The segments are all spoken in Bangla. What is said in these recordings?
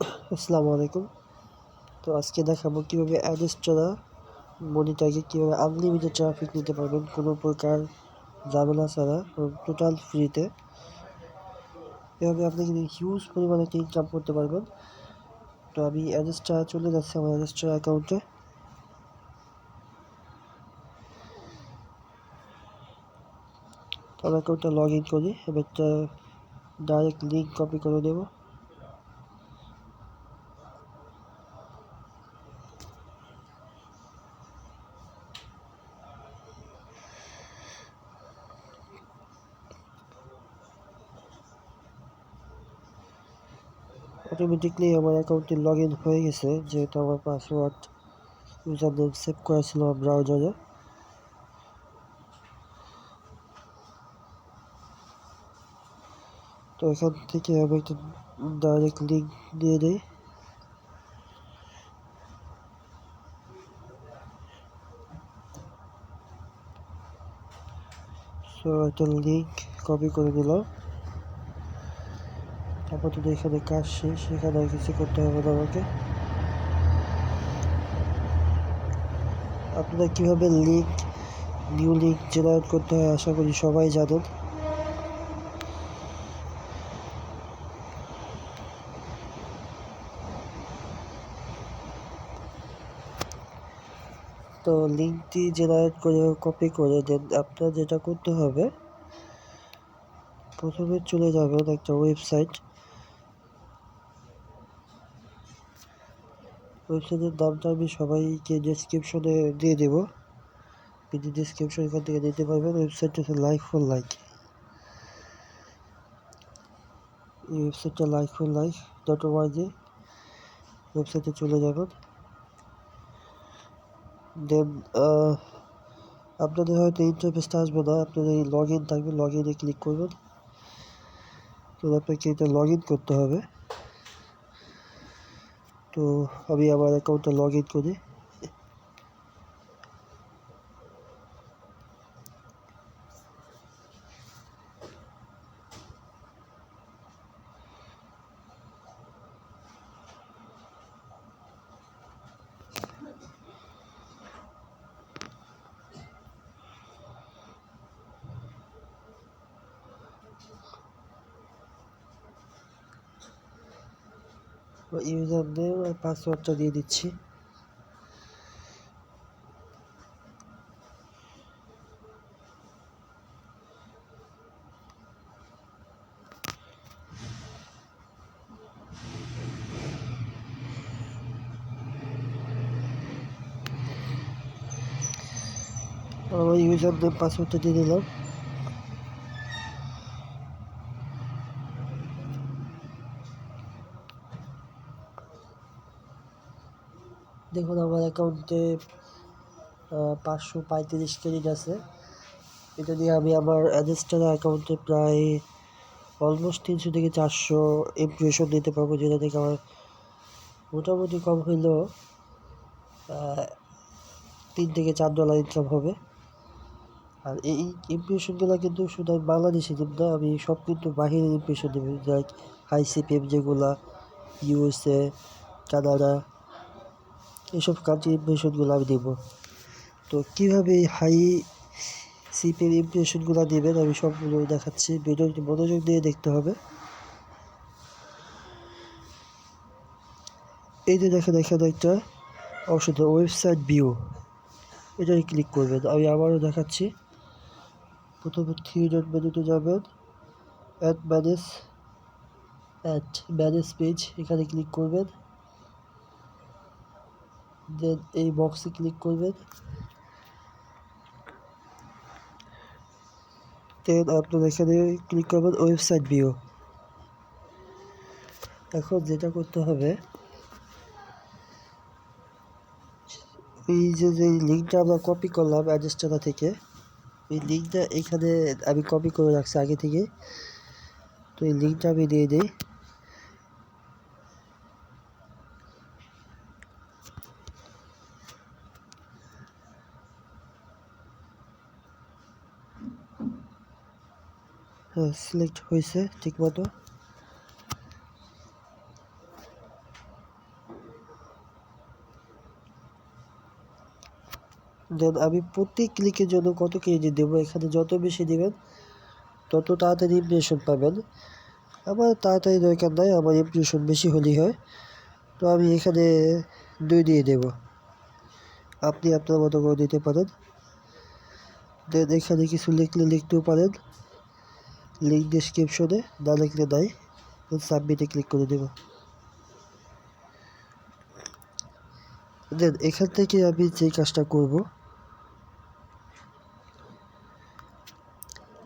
আসসালামু আলাইকুম। তো আজকে দেখাবো কীভাবে অ্যাড্রেস ছাড়া মনিটাকে কীভাবে আনলিমিটেড ট্রাফিক নিতে পারবেন, কোনো প্রকার ঝামেলা ছাড়া টোটাল ফ্রিতে এভাবে আপনি কিন্তু হিউজ পরিমাণে একটা ইনকাম করতে পারবেন। তো আমি অ্যাড্রেসটা চলে যাচ্ছি আমার অ্যাড্রেসটা অ্যাকাউন্টে আমার অ্যাকাউন্টটা লগ ইন করি, এবার একটা ডাইরেক্ট লিঙ্ক কপি করে দেবো অটোমেটিকলি আমার অ্যাকাউন্টটি লগ ইন হয়ে গেছে, যেহেতু আমার পাসওয়ার্ড ইউজার নেম সেভ করা ছিল আমার ব্রাউজারে তো এখান থেকে আমি একটা ডাইরেক্ট লিঙ্ক দিয়ে দিই সো একটা লিঙ্ক কপি করে দিলাম আপাতত এখানে কাজ শেষ, এখানে আর কিছু করতে হবে না আমাকে। আপনারা কীভাবে লিঙ্ক নিউ লিঙ্ক জেনারেট করতে হয় আশা করি সবাই জানেন। তো লিঙ্কটি জেনারেট করে কপি করে দেন আপনার যেটা করতে হবে, প্রথমে চলে যাবেন একটা ওয়েবসাইট ওয়েবসাইটের দামটা আমি সবাইকে ডিসক্রিপশনে দিয়ে দেবো। কিন্তু ডিসক্রিপশন এখান থেকে দিতে পারবেন ওয়েবসাইটটা হচ্ছে লাইক ফর লাইক এই ওয়েবসাইটটা লাইক ফর লাইক ডট ওয়ার্জি ওয়েবসাইটে চলে যাবেন। দেন আপনাদের হয়তো ইন্টারফেসটা আসবে না, আপনাদের এই লগ ইন থাকবে লগ ইনে ক্লিক করবেন। তো আপনাকে এটা লগ ইন করতে হবে। তো আমি আমার অ্যাকাউন্টটা লগ ইন করি ইউজার নেম আর পাসওয়ার্ডটা দিয়ে দিচ্ছি। আমার ইউজার নেম পাসওয়ার্ডটা দিয়ে দিলাম। দেখুন আমার অ্যাকাউন্টে পাঁচশো পঁয়ত্রিশ ক্রেডিট আছে। এটা দিয়ে আমি আমার অ্যাডেস্টার অ্যাকাউন্টে প্রায় অলমোস্ট তিনশো থেকে চারশো ইমপ্রেশন দিতে পারব, যেটা থেকে আমার মোটামুটি কম হইলেও তিন থেকে চার ডলার ইনকাম হবে। আর এই ইমপ্রেশনগুলো কিন্তু শুধু আমি বাংলাদেশে দিব না, আমি সব কিন্তু বাহিরের ইমপ্রেশন দেবো লাইক হাই সিপিএম যেগুলা ইউএসএ কানাডা এসব কান্ট্রি ইমপ্রেশনগুলো আমি দেবো তো কীভাবে হাই সিপের ইমপ্রেশনগুলো দেবেন আমি সবগুলো দেখাচ্ছি। ভিডিওটি মনোযোগ দিয়ে দেখতে হবে। এই যে দেখেন এখানে একটা অপশন ওয়েবসাইট ভিউ এটাই ক্লিক করবেন। আমি আবারও দেখাচ্ছি। প্রথমে থ্রি ডট মেনুতে যাবেন। Ad manage ad manage page এখানে ক্লিক করবেন। এই বক্সে ক্লিক করবেন দেন আপনার এখানে ক্লিক করবেন ওয়েবসাইট ভিউ এখন যেটা করতে হবে, এই যে যে লিঙ্কটা আমরা কপি করলাম অ্যাড্রেসটা থেকে, এই লিঙ্কটা এখানে আমি কপি করে রাখছি আগে থেকে। তো এই লিঙ্কটা আমি দিয়ে দিই। সিলেক্ট হয়েছে ঠিকমতো দেন আমি প্রতি ক্লিকের জন্য কত কেজি দেবো? এখানে যত বেশি দেবেন, তত তাড়াতাড়ি ইমপ্রেশন পাবেন। আমার তাড়াতাড়ি দরকার নাই, আমার ইমপ্রেশন বেশি হলেই হয়। তো আমি এখানে দুই দিয়ে দেব। আপনি আপনার মতো করে দিতে পারেন। দেন এখানে কিছু লিখলে লিখতেও পারেন। লিঙ্ক ডিসক্রিপশনে না লিখলে নাই সাবমিটে ক্লিক করে দেব। দেন এখান থেকে আমি যে কাজটা করব,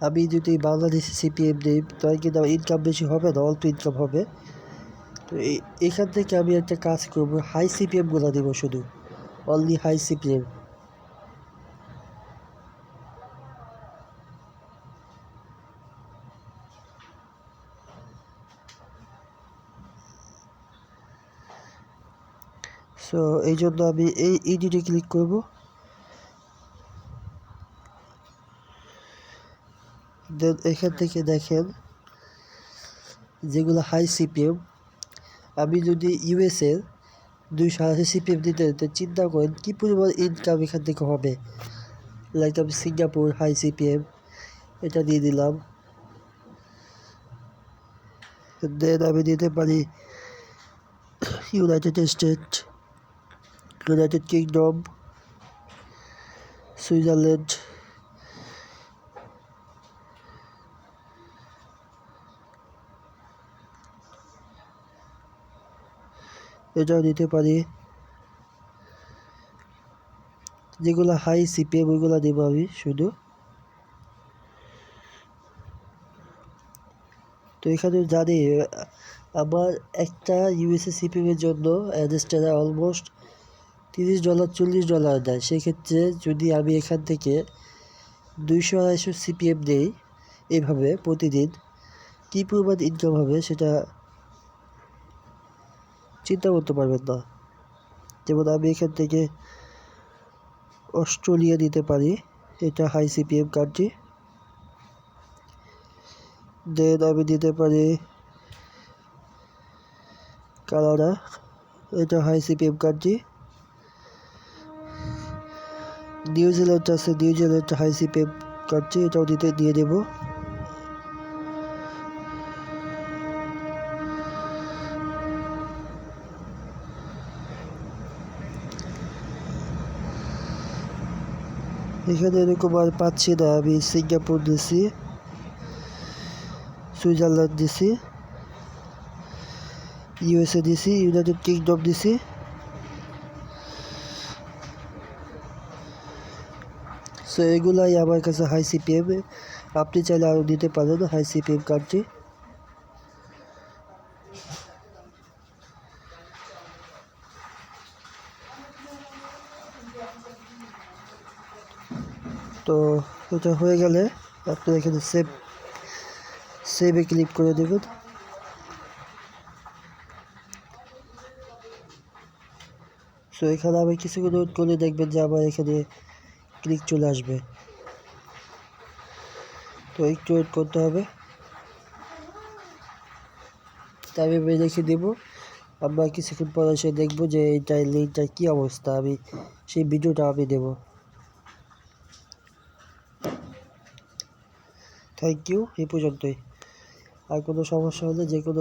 আমি যদি বাংলাদেশি সিপিএম দিই তাই কিন্তু ইনকাম বেশি হবে না, অল্প ইনকাম হবে। তো এখান থেকে আমি একটা কাজ করব হাই সিপিএমগুলো দেব শুধু অনলি হাই সিপিএম সো এই জন্য আমি এই ইডিটে ক্লিক করব। দেন এখান থেকে দেখেন, যেগুলো হাই সিপিএম আমি যদি ইউএসএর দুইশো আশি সিপিএম দিতে তো চিন্তা করেন কী পরিমাণ ইনকাম এখান থেকে হবে। লাইক আমি সিঙ্গাপুর হাই সিপিএম এটা দিয়ে দিলাম। দেন আমি দিতে পারি United State United Kingdom Switzerland এটাও নিতে পারি। যেগুলো হাই সিপিএম ওইগুলো দেবো আমি শুধু। তো এখানে জানি আমার একটা ইউএসএ সিপিএমের জন্য অ্যাডজাস্টারে অলমোস্ট তিরিশ ডলার, চল্লিশ ডলার দেয়। সেক্ষেত্রে যদি আমি এখান থেকে দুইশো আড়াইশো সিপিএম দিই এভাবে প্রতিদিন, কী পরিমাণ ইনকাম হবে সেটা চিন্তা করতে পারবেন না। যেমন আমি এখান থেকে অস্ট্রেলিয়া দিতে পারি, এটা হাই সিপিএম কান্ট্রি দেন আমি দিতে পারি কানাডা, এটা high CPM country New Zealand আছে, New Zealand high CPM country এটাও দিতে, দিয়ে দেবো। এখানে এরকম আর পাচ্ছি না, আমি সিঙ্গাপুর দিছি, সুইজারল্যান্ড দিছি, ইউএসএ দিছি, ইউনাইটেড কিংডম দিছি। সো এগুলাই আমার কাছে হাই সিপিএম আপনি চাইলে আরও দিতে পারেন হাই সিপিএম কান্ট্রি তো, এটা হয়ে গেলে আপনি এখানে সেভ সেভে ক্লিক করে দেবেন। সো এখানে আমি কিছুক্ষণ ওয়েট করলে দেখবেন যে আমার এখানে ক্লিক চলে আসবে। তো একটু ওয়েট করতে হবে। তাই আমি রেখে দেবো। আমরা কিছুক্ষণ পর এসে দেখব যে এইটার লিঙ্কটার কী অবস্থা। আমি সেই ভিডিওটা আমি দেবো। থ্যাংক ইউ এই পর্যন্তই। আর কোনো সমস্যা হলে যে কোনো